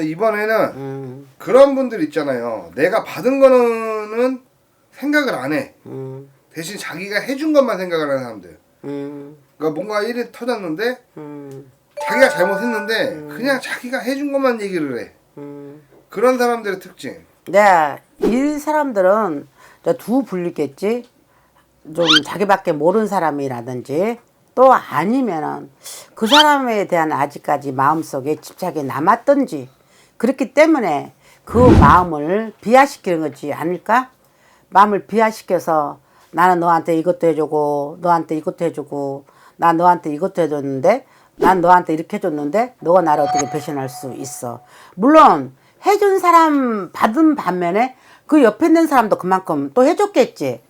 이번에는 음, 그런 분들 있잖아요. 내가 받은 거는 생각을 안 해. 음, 대신 자기가 해준 것만 생각을 하는 사람들. 음, 그러니까 뭔가 일이 터졌는데 음, 자기가 잘못했는데 그냥 자기가 해준 것만 얘기를 해. 음. 그런 사람들의 특징. 네, 이 사람들은 두 분류겠지. 좀 자기밖에 모르는 사람이라든지 또 아니면은 그 사람에 대한 아직까지 마음속에 집착이 남았던지 그렇기 때문에 그 마음을 비하시키는 거지 않을까? 마음을 비하시켜서 나는 너한테 이것도 해주고 너한테 이것도 해주고 나 너한테 이것도 해줬는데 난 너한테 이렇게 해줬는데 너가 나를 어떻게 배신할 수 있어? 물론 해준 사람 받은 반면에 그 옆에 있는 사람도 그만큼 또 해줬겠지.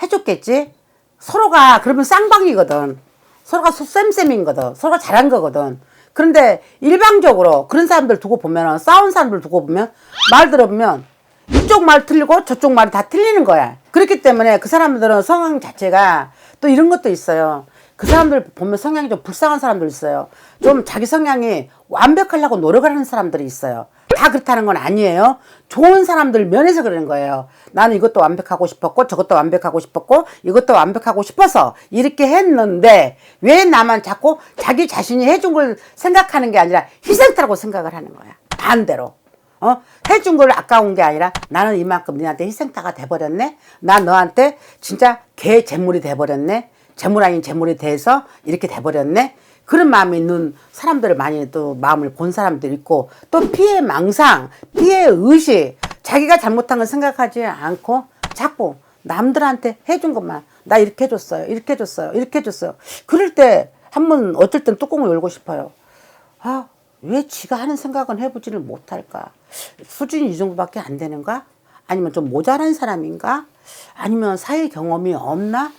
해줬겠지? 서로가 그러면 쌍방이거든 서로가 쌤쌤인 거든 서로가 잘한 거거든 그런데 일방적으로 그런 사람들 두고 보면 싸운 사람들 두고 보면 말 들어보면 이쪽 말 틀리고 저쪽 말이 다 틀리는 거야. 그렇기 때문에 그 사람들은 성향 자체가 또 이런 것도 있어요. 그 사람들 보면 성향이 좀 불쌍한 사람들 있어요. 좀 자기 성향이 완벽하려고 노력을 하는 사람들이 있어요. 다 그렇다는 건 아니에요. 좋은 사람들 면에서 그러는 거예요. 나는 이것도 완벽하고 싶었고 저것도 완벽하고 싶었고 이것도 완벽하고 싶어서 이렇게 했는데 왜 나만 자꾸 자기 자신이 해준 걸 생각하는 게 아니라 희생타라고 생각을 하는 거야. 반대로. 어? 해준 걸 아까운 게 아니라 나는 이만큼 너한테 희생타가 돼버렸네. 나 너한테 진짜 개 재물이 돼버렸네. 재물 아닌 재물이 돼서 이렇게 돼버렸네. 그런 마음이 있는 사람들을 많이 또 마음을 본 사람들 있고 또 피해 망상, 피해 의식, 자기가 잘못한 걸 생각하지 않고 자꾸 남들한테 해준 것만 나 이렇게 해줬어요, 이렇게 해줬어요, 이렇게 해줬어요. 그럴 때 한 번 어쩔 땐 뚜껑을 열고 싶어요. 아, 왜 지가 하는 생각은 해보지를 못할까? 수준이 이 정도밖에 안 되는가? 아니면 좀 모자란 사람인가? 아니면 사회 경험이 없나?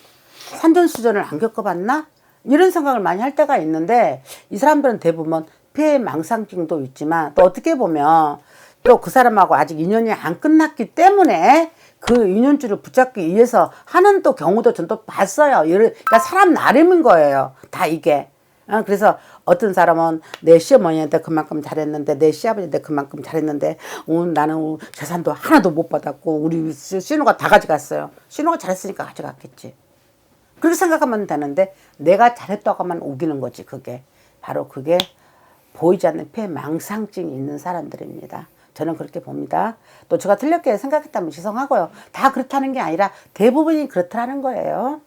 산전수전을 안 겪어봤나? 이런 생각을 많이 할 때가 있는데 이 사람들은 대부분 피해 망상증도 있지만 또 어떻게 보면 또 그 사람하고 아직 인연이 안 끝났기 때문에 그 인연줄을 붙잡기 위해서 하는 또 경우도 전 또 봤어요. 그러니까 사람 나름인 거예요. 다 이게. 어, 그래서 어떤 사람은 내 시어머니한테 그만큼 잘했는데 내 시아버지한테 그만큼 잘했는데 어, 나는 재산도 하나도 못 받았고 우리 시- 신우가 다 가져갔어요. 신우가 잘했으니까 가져갔겠지. 그렇게 생각하면 되는데 내가 잘했다고만 우기는 거지 그게 바로 그게 보이지 않는 폐 망상증이 있는 사람들입니다. 저는 그렇게 봅니다. 또 제가 틀렸게 생각했다면 죄송하고요. 다 그렇다는 게 아니라 대부분이 그렇다는 거예요.